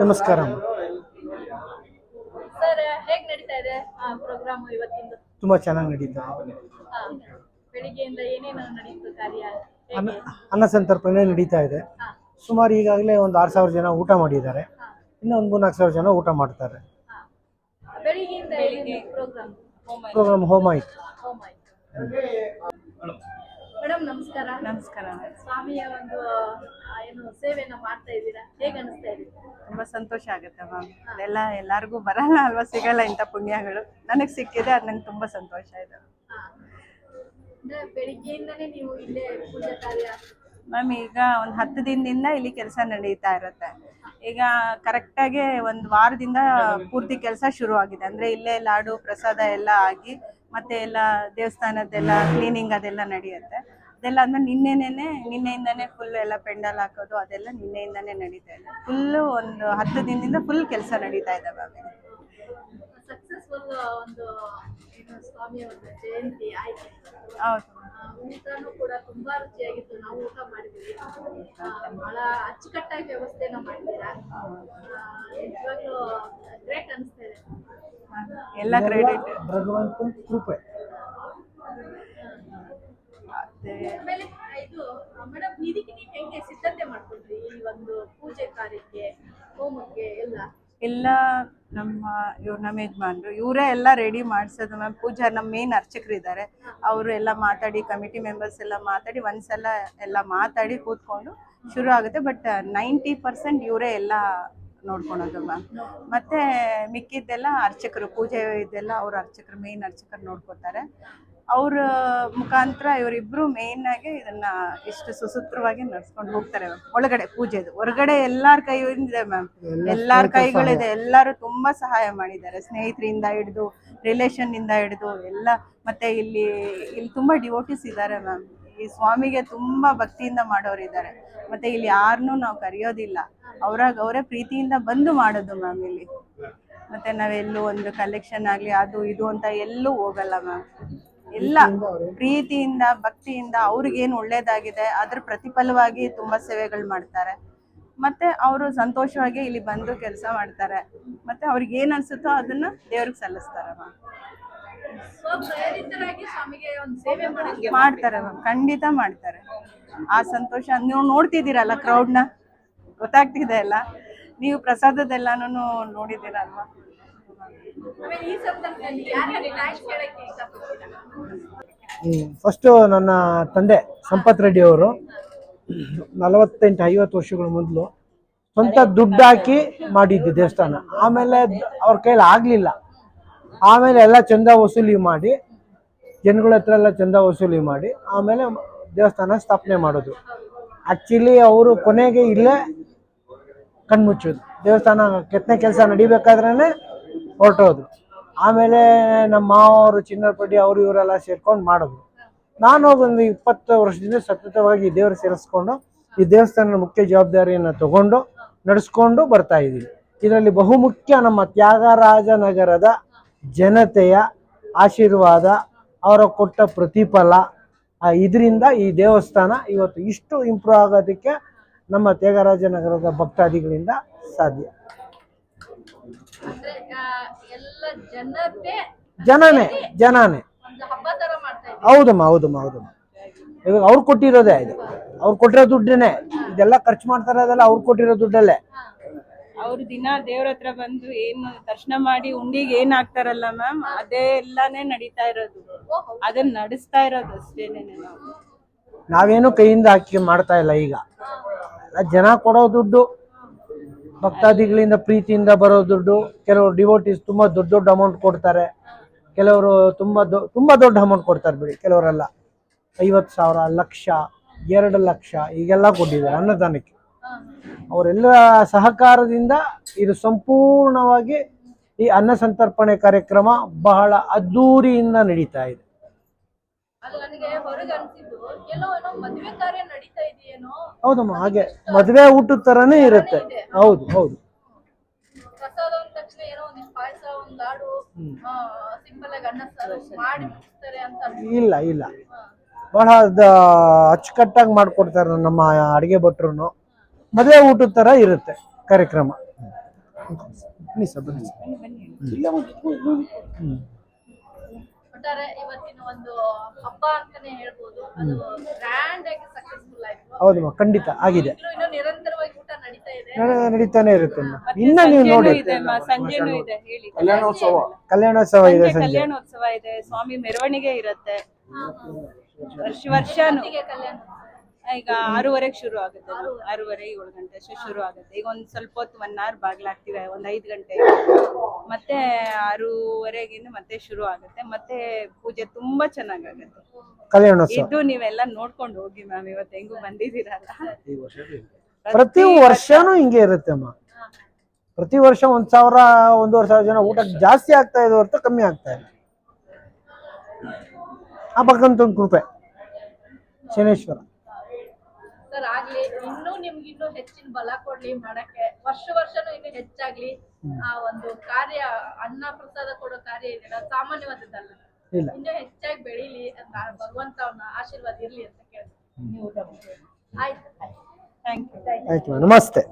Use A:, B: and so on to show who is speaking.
A: ನಮಸ್ಕಾರ.
B: ಸರ್ ಹೇಗ್ ನಡೀತಾ ಇದೆ ಪ್ರೋಗ್ರಾಮ್ ಇವತ್ತಿಂದು?
A: ತುಂಬ ಚೆನ್ನಾಗಿ ನಡೀತಾ
B: ಬೆಳಿಗ್ಗೆಯಿಂದ ಏನೇನು ನಡೀತು ಕಾರ್ಯ?
A: ಅನ್ನ ಸಂತರ್ಪಣೆ ನಡೀತಾ ಇದೆ. ಸುಮಾರು ಈಗಾಗಲೇ ಒಂದು ಆರು ಸಾವಿರ ಜನ ಊಟ ಮಾಡಿದ್ದಾರೆ.
B: ಹಾ,
A: ಇನ್ನೂ ಒಂದು ಮೂರ್ನಾಲ್ಕು ಸಾವಿರ ಜನ ಊಟ ಮಾಡ್ತಾರೆ.
B: ಹಾ. ಬೆಳಿಗ್ಗೆಯಿಂದ ಪ್ರೋಗ್ರಾಮ್
A: ಹೋಮ
B: ಹೋಮ್ ಆಯ್ತು ಮೇಡಮ್ ನಮಸ್ಕಾರ.
C: ನಮಸ್ಕಾರ.
B: ಸ್ವಾಮಿಯ ಒಂದು ಏನು ಸೇವೆನ ಮಾಡ್ತಾ ಇದ್ದೀರಾ? ಹೇಗೆ ಅನಿಸ್ತಾ ಇದೆ?
C: ತುಂಬಾ ಸಂತೋಷ ಆಗುತ್ತೆ ಮ್ಯಾಮ್ ಎಲ್ಲ ಎಲ್ಲಾರ್ಗು ಬರಲ್ಲ ಅಲ್ವಾ? ಸಿಗಲ್ಲ ಇಂಥ ಪುಣ್ಯಗಳು. ನನಗೆ ಸಿಕ್ಕಿದೆ ಅದು ನಂಗೆ ತುಂಬಾ ಸಂತೋಷ ಇದೆ.
B: ಅಂದ್ರೆ ಬೆಳಿಗ್ಗೆಯಿಂದನೇ ನೀವು ಇಲ್ಲೇ ಪೂಜಾ ಕಾರ್ಯ?
C: ಮ್ಯಾಮ್ ಈಗ ಒಂದು ಹತ್ತು ದಿನದಿಂದ ಇಲ್ಲಿ ಕೆಲಸ ನಡೀತಾ ಇರುತ್ತೆ. ಈಗ ಕರೆಕ್ಟಾಗಿ ಒಂದು ವಾರದಿಂದ ಪೂರ್ತಿ ಕೆಲಸ ಶುರು ಆಗಿದೆ ಅಂದರೆ ಇಲ್ಲೇ ಲಾಡು ಪ್ರಸಾದ ಎಲ್ಲ ಆಗಿ ಮತ್ತೆ ಎಲ್ಲ ದೇವಸ್ಥಾನದ್ದೆಲ್ಲ ಕ್ಲೀನಿಂಗ್ ಅದೆಲ್ಲ ನಡೆಯುತ್ತೆ. ಅದೆಲ್ಲ ಅಂದ್ರೆ ನಿನ್ನೆನೇ ನಿನ್ನೆಯಿಂದನೇ ಫುಲ್ ಎಲ್ಲ ಪೆಂಡಲ್ ಹಾಕೋದು ಅದೆಲ್ಲ ನಿನ್ನೆಯಿಂದನೇ ನಡೀತಾ ಇದೆ. ಫುಲ್ಲು ಒಂದು ಹತ್ತು ದಿನದಿಂದ ಫುಲ್ ಕೆಲಸ ನಡೀತಾ ಇದೆ ಬಾಬಿ.
B: ಸಕ್ಸಸ್ಫುಲ್ ಒಂದು ಏನು ಸ್ವಾಮಿಯ ಒಂದು ಜಯಂತಿ ಆಯ್ತು.
C: ಹೌದು.
B: ಊಟನೂ ಕೂಡ ತುಂಬಾ ರುಚಿಯಾಗಿತ್ತು. ನಾವು ಊಟ ಮಾಡಿದ್ವಿ. ಬಹಳ ಅಚ್ಚುಕಟ್ಟಾಗಿ ವ್ಯವಸ್ಥೆನ ಮಾಡಿದ್ದೀರಾ? ನಿಜವಾಗ್ಲೂ ಗ್ರೇಟ್ ಅನಿಸ್ತಾ ಇದೆ.
C: ಎಲ್ಲ ಕ್ರೆಡಿಟ್
A: ಭಗವಂತನ ಕೃಪೆ.
B: ಆಮೇಲೆ ಇದು ಮೇಡಮ್ ಇದಕ್ಕೆ ನೀವು ಹೆಂಗೆ ಸಿದ್ಧತೆ ಮಾಡ್ಕೊಂಡ್ರಿ ಈ ಒಂದು ಪೂಜೆ ಕಾರ್ಯಕ್ಕೆ ಹೋಮಕ್ಕೆ ಎಲ್ಲ?
C: ಎಲ್ಲ ನಮ್ಮ ಇವ್ರು ನಮ್ಮ ಯಜಮಾನ್ರು ಇವರೇ ಎಲ್ಲ ರೆಡಿ ಮಾಡಿಸೋದು. ಮ್ಯಾಮ್ ಪೂಜಾ ನಮ್ಮ ಮೇನ್ ಅರ್ಚಕರು ಇದ್ದಾರೆ ಅವರು ಎಲ್ಲ ಮಾತಾಡಿ ಕಮಿಟಿ ಮೆಂಬರ್ಸ್ ಎಲ್ಲ ಮಾತಾಡಿ ಒಂದ್ಸಲ ಎಲ್ಲ ಮಾತಾಡಿ ಕೂತ್ಕೊಂಡು ಶುರು ಆಗುತ್ತೆ. ಬಟ್ ನೈಂಟಿ ಪರ್ಸೆಂಟ್ ಇವರೇ ಎಲ್ಲ ನೋಡ್ಕೊಳೋದು ಮ್ಯಾಮ್ ಮತ್ತೆ ಮಿಕ್ಕಿದ್ದೆಲ್ಲ ಅರ್ಚಕರು ಪೂಜೆ ಇದೆಲ್ಲ ಅವ್ರ ಅರ್ಚಕರು ಮೇನ್ ಅರ್ಚಕರು ನೋಡ್ಕೋತಾರೆ ಅವ್ರ ಮುಖಾಂತರ ಇವರಿಬ್ರು ಮೇನ್ ಆಗಿ ಇದನ್ನ ಇಷ್ಟು ಸುಸೂತ್ರವಾಗಿ ನಡ್ಸ್ಕೊಂಡು ಹೋಗ್ತಾರೆ ಮ್ಯಾಮ್. ಒಳಗಡೆ ಪೂಜೆದು ಹೊರಗಡೆ ಎಲ್ಲಾರ ಕೈಯಿಂದ ಮ್ಯಾಮ್. ಎಲ್ಲಾರ ಕೈಗಳಿದೆ. ಎಲ್ಲರೂ ತುಂಬಾ ಸಹಾಯ ಮಾಡಿದ್ದಾರೆ. ಸ್ನೇಹಿತರಿಂದ ಹಿಡಿದು ರಿಲೇಷನ್ನಿಂದ ಹಿಡಿದು ಎಲ್ಲ ಮತ್ತೆ ಇಲ್ಲಿ ಇಲ್ಲಿ ತುಂಬಾ ಡಿವೋಟಿಸ್ ಇದ್ದಾರೆ ಮ್ಯಾಮ್. ಈ ಸ್ವಾಮಿಗೆ ತುಂಬಾ ಭಕ್ತಿಯಿಂದ ಮಾಡೋರು ಇದ್ದಾರೆ. ಮತ್ತೆ ಇಲ್ಲಿ ಯಾರನ್ನೂ ನಾವು ಕರೆಯೋದಿಲ್ಲ. ಅವರ, ಅವರೇ ಪ್ರೀತಿಯಿಂದ ಬಂದು ಮಾಡೋದು ಮ್ಯಾಮ್ ಇಲ್ಲಿ. ಮತ್ತೆ ನಾವೆಲ್ಲೂ ಒಂದು ಕಲೆಕ್ಷನ್ ಆಗ್ಲಿ, ಅದು, ಇದು ಅಂತ ಎಲ್ಲೂ ಹೋಗಲ್ಲ ಮ್ಯಾಮ್ ಎಲ್ಲ ಪ್ರೀತಿಯಿಂದ, ಭಕ್ತಿಯಿಂದ ಅವ್ರಿಗೇನು ಒಳ್ಳೇದಾಗಿದೆ, ಅದ್ರ ಪ್ರತಿಫಲವಾಗಿ ತುಂಬಾ ಸೇವೆಗಳು ಮಾಡ್ತಾರೆ. ಮತ್ತೆ ಅವರು ಸಂತೋಷವಾಗಿ ಇಲ್ಲಿ ಬಂದು ಕೆಲಸ ಮಾಡ್ತಾರೆ. ಮತ್ತೆ ಅವ್ರಿಗೆ ಏನ್ ಅನ್ಸುತ್ತೋ ಅದನ್ನ ದೇವ್ರಿಗೆ ಸಲ್ಲಿಸ್ತಾರೆ ಮಾಡ್ತಾರೆ ಮ್ಯಾಮ್ ಖಂಡಿತ ಮಾಡ್ತಾರೆ. ಆ ಸಂತೋಷ ನೀವು ನೋಡ್ತಿದ್ದೀರಲ್ಲ ಕ್ರೌಡ್ನ ಗೊತ್ತಾಗ್ತಿದೆ ಅಲ್ಲ? ನೀವು ಪ್ರಸಾದದೆಲ್ಲಾನು ನೋಡಿದ್ದೀರಲ್ವಾ?
A: ಫಸ್ಟು ನನ್ನ ತಂದೆ ಸಂಪತ್ ರೆಡ್ಡಿ ಅವರು ನಲವತ್ತೆಂಟು ಐವತ್ತು ವರ್ಷಗಳ ಮೊದಲು ಸ್ವಂತ ದುಡ್ಡು ಹಾಕಿ ಮಾಡಿದ್ದು ದೇವಸ್ಥಾನ. ಆಮೇಲೆ ಅವ್ರ ಕೈಲಿ ಆಗಲಿಲ್ಲ. ಆಮೇಲೆ ಎಲ್ಲ ಚಂದ ವಸೂಲಿ ಮಾಡಿ, ಜನಗಳ ಹತ್ರ ಎಲ್ಲ ಚಂದ ವಸೂಲಿ ಮಾಡಿ, ಆಮೇಲೆ ದೇವಸ್ಥಾನ ಸ್ಥಾಪನೆ ಮಾಡೋದು. ಆ್ಯಕ್ಚುಲಿ ಅವರು ಕೊನೆಗೆ ಇಲ್ಲೇ ಕಣ್ಮುಚ್ಚೋದು. ದೇವಸ್ಥಾನ ಕೆತ್ತನೆ ಕೆಲಸ ನಡಿಬೇಕಾದ್ರೇ ಹೊರಟೋದು. ಆಮೇಲೆ ನಮ್ಮ ಮಾವರು ಚಿನ್ನಪಟ್ಟಿ ಅವರು ಇವರೆಲ್ಲ ಸೇರ್ಕೊಂಡು ಮಾಡೋದು. ನಾನು ಒಂದು ಇಪ್ಪತ್ತು ವರ್ಷದಿಂದ ಸತತವಾಗಿ ದೇವರು ಸೇರಿಸ್ಕೊಂಡು ಈ ದೇವಸ್ಥಾನದ ಮುಖ್ಯ ಜವಾಬ್ದಾರಿಯನ್ನು ತಗೊಂಡು, ನಡೆಸ್ಕೊಂಡು ಬರ್ತಾ ಇದ್ದೀವಿ ಇದರಲ್ಲಿ ಬಹುಮುಖ್ಯ ನಮ್ಮ ತ್ಯಾಗರಾಜನಗರದ ಜನತೆಯ ಆಶೀರ್ವಾದ ಅವರ ಕೊಟ್ಟ ಪ್ರತಿಫಲ ಇದರಿಂದ ಈ ದೇವಸ್ಥಾನ ಇವತ್ತು ಇಷ್ಟು ಇಂಪ್ರೂವ್ ಆಗೋದಕ್ಕೆ ನಮ್ಮ ತ್ಯಾಗರಾಜನಗರದ ಭಕ್ತಾದಿಗಳಿಂದ ಸಾಧ್ಯ. ಜನನೇ ಜನನೇ. ಹೌದಮ್ಮ ಹೌದಮ್ಮ ಹೌದಮ್ಮ. ಇವಾಗ ಅವ್ರು ಕೊಟ್ಟಿರೋದೇ ಇದು ಅವ್ರು ಕೊಟ್ಟಿರೋ ದುಡ್ಡೇನೆ ಇದೆಲ್ಲ ಖರ್ಚು ಮಾಡ್ತಾರೆ ಅದೆಲ್ಲ ಅವ್ರು ಕೊಟ್ಟಿರೋ ದುಡ್ಡಲ್ಲೇ.
C: ಅವ್ರು ದಿನ ದೇವ್ರ ಹತ್ರ ಬಂದು ಏನು ದರ್ಶನ ಮಾಡಿ ಉಂಡಿಗೆ ಏನ್ ಹಾಕ್ತಾರಲ್ಲ ಮ್ಯಾಮ್, ಅದೇ ಎಲ್ಲಾನೇ ನಡೀತಾ ಇರೋದು. ಅದನ್ನ ನಡೆಸ್ತಾ ಇರೋದು ಅಷ್ಟೇನೆ ನಾವು.
A: ನಾವೇನು ಕೈಯಿಂದ ಹಾಕಿ ಮಾಡ್ತಾ ಇಲ್ಲ ಈಗ. ಜನ ಕೊಡೋ ದುಡ್ಡು, ಭಕ್ತಾದಿಗಳಿಂದ ಪ್ರೀತಿಯಿಂದ ಬರೋ ದುಡ್ಡು, ಕೆಲವರು ಡಿವೋಟೀಸ್ ತುಂಬಾ ದೊಡ್ಡ ದೊಡ್ಡ ಅಮೌಂಟ್ ಕೊಡ್ತಾರೆ. ಕೆಲವರು ತುಂಬಾ ತುಂಬ ದೊಡ್ಡ ಅಮೌಂಟ್ ಕೊಡ್ತಾರೆ ಬಿಡಿ, ಕೆಲವರೆಲ್ಲ ಐವತ್ತು ಸಾವಿರ, ಲಕ್ಷ, ಎರಡು ಲಕ್ಷ, ಈಗೆಲ್ಲ ಕೊಟ್ಟಿದ್ದಾರೆ ಅನ್ನದಾನಕ್ಕೆ. ಅವರೆಲ್ಲ ಸಹಕಾರದಿಂದ ಇದು ಸಂಪೂರ್ಣವಾಗಿ ಈ ಅನ್ನ ಸಂತರ್ಪಣೆ ಕಾರ್ಯಕ್ರಮ ಬಹಳ ಅದ್ದೂರಿಯಿಂದ ನಡೀತಾ ಇದೆ. ಹೌದಮ್ಮ ಹಾಗೆ ಮದುವೆ ಊಟದ ತರನೇ ಇರುತ್ತೆ. ಹೌದು ಹೌದು. ಇಲ್ಲ ಇಲ್ಲ. ಬಹಳ ಅಚ್ಚುಕಟ್ಟಾಗಿ ಮಾಡ್ಕೊಡ್ತಾರೆ ನಮ್ಮ ಅಡಿಗೆ ಭಟ್ರು ಮದುವೆ ಊಟದ ತರ ಇರುತ್ತೆ ಕಾರ್ಯಕ್ರಮ. ಹೌದಮ್ಮ ಖಂಡಿತ ಆಗಿದೆ.
B: ಇನ್ನು ಇನ್ನು ನಿರಂತರವಾಗಿ ಊಟ ನಡೀತಾ ಇದೆ.
A: ನಡೀತಾನೆ ಇರುತ್ತೆ ಇನ್ನ. ನೀವು ನೋಡಿ.
C: ಇದೆ ಮ- ಸಂಜೆನೂ ಇದೆ ಹೇಳಿ.
A: ಕಲ್ಯಾಣೋತ್ಸವ. ಇದೆ.
C: ಕಲ್ಯಾಣೋತ್ಸವ ಇದೆ ಸ್ವಾಮಿ ಮೆರವಣಿಗೆ ಇರುತ್ತೆ. ವರ್ಷ
B: ವರ್ಷ ಕಲ್ಯಾಣ
C: ಈಗ ಆರೂವರೆಗೆ ಶುರು ಆಗುತ್ತೆ ಅದು. ಆರೂವರೆ ಏಳು ಗಂಟೆ ಅಷ್ಟು ಶುರು ಆಗುತ್ತೆ. ಈಗ ಒಂದ್ ಸ್ವಲ್ಪ ಹೊತ್ತು ಒನ್ ಅವರ್ ಬಾಗ್ಲಾಗ್ತಿವೆ ಒಂದ್ ಐದು ಗಂಟೆ. ಮತ್ತೆ ಆರೂವರೆಗಿಂದ ಮತ್ತೆ ಶುರು ಆಗುತ್ತೆ. ಮತ್ತೆ ಪೂಜೆ ತುಂಬಾ ಚೆನ್ನಾಗಾಗುತ್ತೆ.
A: ಕಲ್ಯಾಣೋತ್ಸವ
C: ಇದು ನೀವೆಲ್ಲ ನೋಡ್ಕೊಂಡು ಹೋಗಿ ಮ್ಯಾಮ್ ಇವತ್ತು ಹೆಂಗು ಬಂದಿದ್ದೀರಲ್ಲ
A: ಪ್ರತಿ ವರ್ಷನೂ ಹಿಂಗೆ ಇರುತ್ತೆ ಅಮ್ಮ. ಪ್ರತಿ ವರ್ಷ ಒಂದ್ ಸಾವಿರ ಒಂದೂವರೆ ಸಾವಿರ ಜನ ಊಟ ಜಾಸ್ತಿ ಆಗ್ತಾ ಇದೆ ಹೊರತು ಕಮ್ಮಿ ಆಗ್ತಾ ಇಲ್ಲ. ಆ ಭಗವಂತನ ಒಂದು ಕೃಪೆ. ಶನೇಶ್ವರ.
B: ಸರ್ ಆಗ್ಲಿ ಇನ್ನೂ ನಿಮ್ಗೆ ಇನ್ನೂ ಹೆಚ್ಚಿನ ಬಲ ಕೊಡ್ಲಿ ಮಾಡಕ್ಕೆ. ವರ್ಷ ವರ್ಷನೂ ಇನ್ನು ಹೆಚ್ಚಾಗ್ಲಿ ಆ ಒಂದು ಕಾರ್ಯ ಅನ್ನ ಪ್ರಸಾದ ಕೊಡೋ ಕಾರ್ಯ ಇದೆಯಲ್ಲ ಸಾಮಾನ್ಯವಾದದ್ದಲ್ಲ. ಇನ್ನೂ ಹೆಚ್ಚಾಗಿ ಬೆಳೀಲಿ ಅಂತ ಭಗವಂತ ಅವನ ಆಶೀರ್ವಾದ ಇರ್ಲಿ ಅಂತ ಕೇಳ್ತೀನಿ. ಆಯ್ತು.
C: ಥ್ಯಾಂಕ್ ಯು
A: ಆಯ್ತು. ನಮಸ್ತೆ.